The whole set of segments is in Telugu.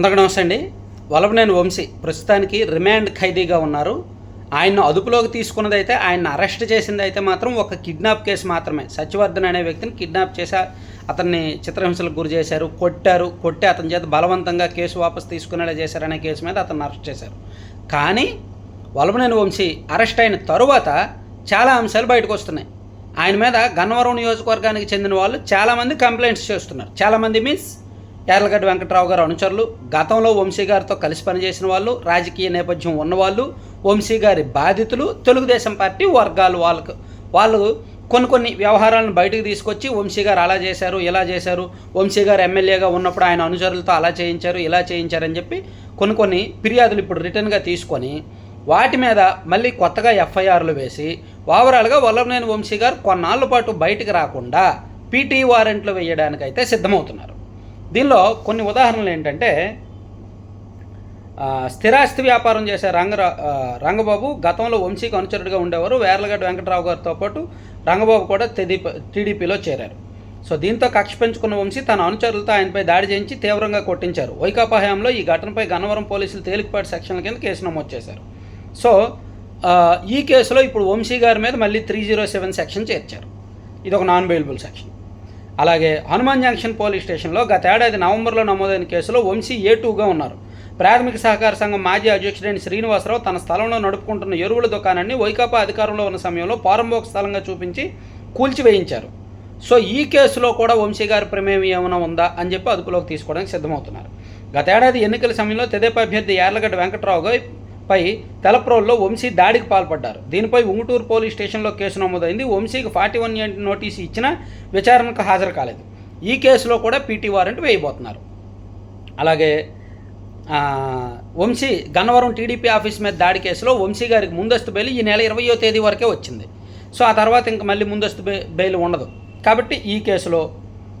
అందరికీ నమస్తే అండి. వలభనేని వంశీ ప్రస్తుతానికి రిమాండ్ ఖైదీగా ఉన్నారు. ఆయన్ను అదుపులోకి తీసుకున్నది అయితే ఆయన అరెస్ట్ చేసింది అయితే మాత్రం ఒక కిడ్నాప్ కేసు మాత్రమే. సత్యవర్ధన్ అనే వ్యక్తిని కిడ్నాప్ చేసి అతన్ని చిత్రహింసలకు గురి చేశారు కొట్టారు. కొట్టి అతని చేత బలవంతంగా కేసు వాపసు తీసుకునేలా చేశారనే కేసు మీద అతన్ని అరెస్ట్ చేశారు. కానీ వలభనేని వంశీ అరెస్ట్ అయిన తరువాత చాలా అంశాలు బయటకు వస్తున్నాయి. ఆయన మీద గన్నవరం నియోజకవర్గానికి చెందిన వాళ్ళు చాలామంది కంప్లైంట్స్ చేస్తున్నారు. చాలామంది మీన్స్ యార్లగడ్డ వెంకట్రావు గారు అనుచరులు గతంలో వంశీ గారితో కలిసి పనిచేసిన వాళ్ళు రాజకీయ నేపథ్యం ఉన్నవాళ్ళు వంశీ గారి బాధితులు తెలుగుదేశం పార్టీ వర్గాలు వాళ్ళకు. వాళ్ళు కొన్ని కొన్ని వ్యవహారాలను బయటకు తీసుకొచ్చి వంశీ గారు అలా చేశారు ఇలా చేశారు వంశీ గారు ఎమ్మెల్యేగా ఉన్నప్పుడు ఆయన అనుచరులతో అలా చేయించారు ఇలా చేయించారని చెప్పి కొన్ని కొన్ని ఫిర్యాదులు ఇప్పుడు రిటర్న్గా తీసుకొని వాటి మీద మళ్ళీ కొత్తగా ఎఫ్ఐఆర్లు వేసి ఓవరాల్గా వల్లభనేని వంశీ గారు కొన్నాళ్ళ పాటు బయటకు రాకుండా పీటీ వారెంట్లు వేయడానికైతే సిద్ధమవుతున్నారు. దీనిలో కొన్ని ఉదాహరణలు ఏంటంటే స్థిరాస్తి వ్యాపారం చేసే రంగరా రంగబాబు గతంలో వంశీకి అనుచరుడిగా ఉండేవారు. వేర్లగడ్డ వెంకటరావు గారితో పాటు రంగబాబు కూడా టీడీపీలో చేరారు. సో దీంతో కక్ష పెంచుకున్న వంశీ తన అనుచరులతో ఆయనపై దాడి చేయించి తీవ్రంగా కొట్టించారు. వైకాపా హయాంలో ఈ ఘటనపై గన్నవరం పోలీసులు తేలికపాటి సెక్షన్ల కింద కేసు నమోదు చేశారు. సో ఈ కేసులో ఇప్పుడు వంశీ గారి మీద మళ్ళీ త్రీ జీరో సెవెన్ సెక్షన్ చేర్చారు. ఇది ఒక నాన్ బెయిలబుల్ సెక్షన్. అలాగే హనుమాన్ జంక్షన్ పోలీస్ స్టేషన్లో గత ఏడాది నవంబర్లో నమోదైన కేసులో వంశీ ఏ టూగా ఉన్నారు. ప్రాథమిక సహకార సంఘం మాజీ అధ్యక్షుడైన శ్రీనివాసరావు తన స్థలంలో నడుపుకుంటున్న ఎరువుల దుకాణాన్ని వైకాపా అధికారంలో ఉన్న సమయంలో పారంభోక స్థలంగా చూపించి కూల్చివేయించారు. సో ఈ కేసులో కూడా వంశీ గారి ప్రమేయం ఏమైనా ఉందా అని చెప్పి అదుపులోకి తీసుకోవడానికి సిద్ధమవుతున్నారు. గతేడాది ఎన్నికల సమయంలో తెదేపా అభ్యర్థి యార్లగడ్డ వెంకట్రావు పై తెలప్రోల్లో వంశీ దాడికి పాల్పడ్డారు. దీనిపై ఉంగుటూరు పోలీస్ స్టేషన్లో కేసు నమోదైంది. వంశీకి ఫార్టీ వన్ నోటీసు ఇచ్చిన విచారణకు హాజరు కాలేదు. ఈ కేసులో కూడా పీటీ వారెంట్ వేయబోతున్నారు. అలాగే వంశీ గన్నవరం టీడీపీ ఆఫీస్ మీద దాడి కేసులో వంశీ గారికి ముందస్తు బెయిల్ ఈ నెల ఇరవయో తేదీ వరకే వచ్చింది. సో ఆ తర్వాత ఇంకా మళ్ళీ ముందస్తు బె- బెయిల్ ఉండదు. కాబట్టి ఈ కేసులో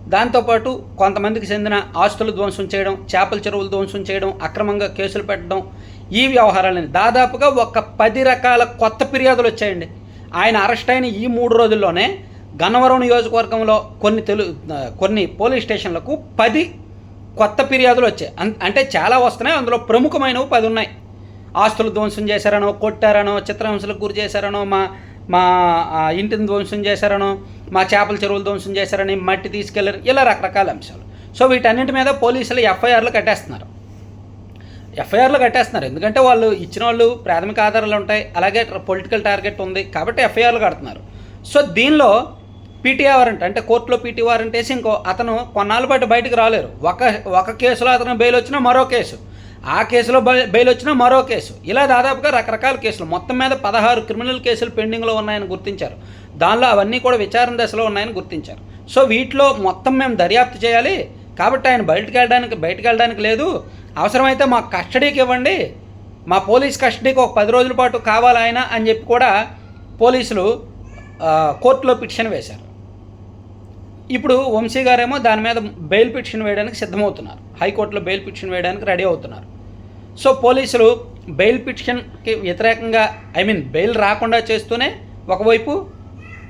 దాంతోపాటు కొంతమందికి చెందిన ఆస్తులు ధ్వంసం చేయడం చేపల చెరువులు ధ్వంసం చేయడం అక్రమంగా కేసులు పెట్టడం ఈ వ్యవహారాలని దాదాపుగా ఒక పది రకాల కొత్త ఫిర్యాదులు వచ్చాయండి. ఆయన అరెస్ట్ అయిన ఈ మూడు రోజుల్లోనే గన్నవరం నియోజకవర్గంలో కొన్ని తెలు కొన్ని పోలీస్ స్టేషన్లకు పది కొత్త ఫిర్యాదులు వచ్చాయి. అంటే చాలా వస్తున్నాయి. అందులో ప్రముఖమైనవి పది ఉన్నాయి. ఆస్తులు ధ్వంసం చేశారనో కొట్టారనో చిత్రహింసలకు గురి చేశారనో మా మా ఇంటిని ధ్వంసం చేశారనో మా చేపల చెరువులు ధ్వంసం చేశారని మట్టి తీసుకెళ్ళారు. ఇలా రకరకాల అంశాలు. సో వీటన్నింటి మీద పోలీసులు ఎఫ్ఐఆర్లు కట్టేస్తున్నారు. ఎఫ్ఐఆర్లు కట్టేస్తున్నారు. ఎందుకంటే వాళ్ళు ఇచ్చిన వాళ్ళు ప్రాథమిక ఆధారాలు ఉంటాయి అలాగే పొలిటికల్ టార్గెట్ ఉంది కాబట్టి ఎఫ్ఐఆర్లు కడుతున్నారు. సో దీనిలో పీటీ వారెంట్ అంటే కోర్టులో పీటీ వారెంట్ వేసి ఇంకో అతను కొన్నాళ్ళ పాటు బయటకు రాలేరు. ఒక ఒక కేసులో అతను బెయిల్ వచ్చినా మరో కేసు. ఆ కేసులో బెయిల్ వచ్చినా మరో కేసు. ఇలా దాదాపుగా రకరకాల కేసులు. మొత్తం మీద పదహారు క్రిమినల్ కేసులు పెండింగ్లో ఉన్నాయని గుర్తించారు. దానిలో అవన్నీ కూడా విచారణ దశలో ఉన్నాయని గుర్తించారు. సో వీటిలో మొత్తం మేము దర్యాప్తు చేయాలి. కాబట్టి ఆయన బయటకు వెళ్ళడానికి బయటకు వెళ్ళడానికి లేదు. అవసరమైతే మా కస్టడీకి ఇవ్వండి. మా పోలీస్ కస్టడీకి ఒక పది రోజుల పాటు కావాలి ఆయన అని చెప్పి కూడా పోలీసులు కోర్టులో పిటిషన్ వేశారు. ఇప్పుడు వంశీ గారేమో దాని మీద బెయిల్ పిటిషన్ వేయడానికి సిద్ధమవుతున్నారు. హైకోర్టులో బెయిల్ పిటిషన్ వేయడానికి రెడీ అవుతున్నారు. సో పోలీసులు బెయిల్ పిటిషన్కి వ్యతిరేకంగా ఐ మీన్ బెయిల్ రాకుండా చేస్తూనే ఒకవైపు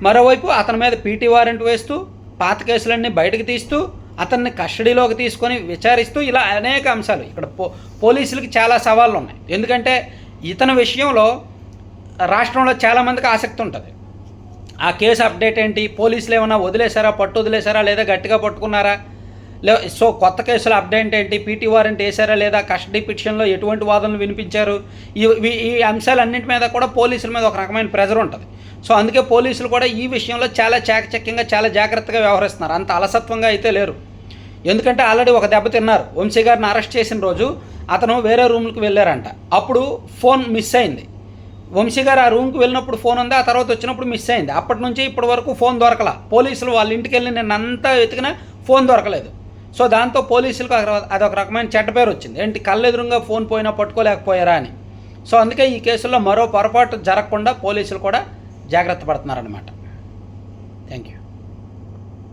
మరోవైపు అతని మీద పీటీ వారెంట్ వేస్తూ పాత కేసులన్నీ బయటకు తీస్తూ అతన్ని కస్టడీలోకి తీసుకొని విచారిస్తూ ఇలా అనేక అంశాలు. ఇక్కడ పో పోలీసులకి చాలా సవాళ్ళు ఉన్నాయి ఎందుకంటే ఇతని విషయంలో రాష్ట్రంలో చాలామందికి ఆసక్తి ఉంటుంది. ఆ కేసు అప్డేట్ ఏంటి? పోలీసులు ఏమైనా వదిలేశారా? పట్టు వదిలేశారా? లేదా గట్టిగా పట్టుకున్నారా? లే సో కొత్త కేసుల అప్డేట్ ఏంటి? పీటీ వారెంట్ వేశారా? లేదా కస్టడీ పిటిషన్లో ఎటువంటి వాదనలు వినిపించారు? ఈ ఈ- అంశాలన్నింటి మీద కూడా పోలీసుల మీద ఒక రకమైన ప్రెజర్ ఉంటుంది. సో అందుకే పోలీసులు కూడా ఈ విషయంలో చాలా చాకచక్యంగా చాలా జాగ్రత్తగా వ్యవహరిస్తున్నారు. అంత అలసత్వంగా అయితే లేరు. ఎందుకంటే ఆల్రెడీ ఒక దెబ్బ తిన్నారు. వంశీ గారిని అరెస్ట్ చేసిన రోజు అతను వేరే రూమ్కి వెళ్ళారంట. అప్పుడు ఫోన్ మిస్ అయింది. వంశీ గారు ఆ రూమ్కి వెళ్ళినప్పుడు ఫోన్ ఉంది ఆ తర్వాత వచ్చినప్పుడు మిస్ అయింది. అప్పటి నుంచి ఇప్పటి వరకు ఫోన్ దొరకల. పోలీసులు వాళ్ళ ఇంటికి వెళ్ళి నేను అంతా వెతికినా ఫోన్ దొరకలేదు. సో దాంతో పోలీసులకు ఒక- అదొక రకమైన చెడ్డ పేరు వచ్చింది. ఏంటి కళ్ళెదురుగా ఫోన్ పోయినా పట్టుకోలేకపోయారా అని. సో అందుకే ఈ కేసుల్లో మరో పొరపాటు జరగకుండా పోలీసులు కూడా జాగ్రత్త పడుతున్నారనమాట థ్యాంక్ యూ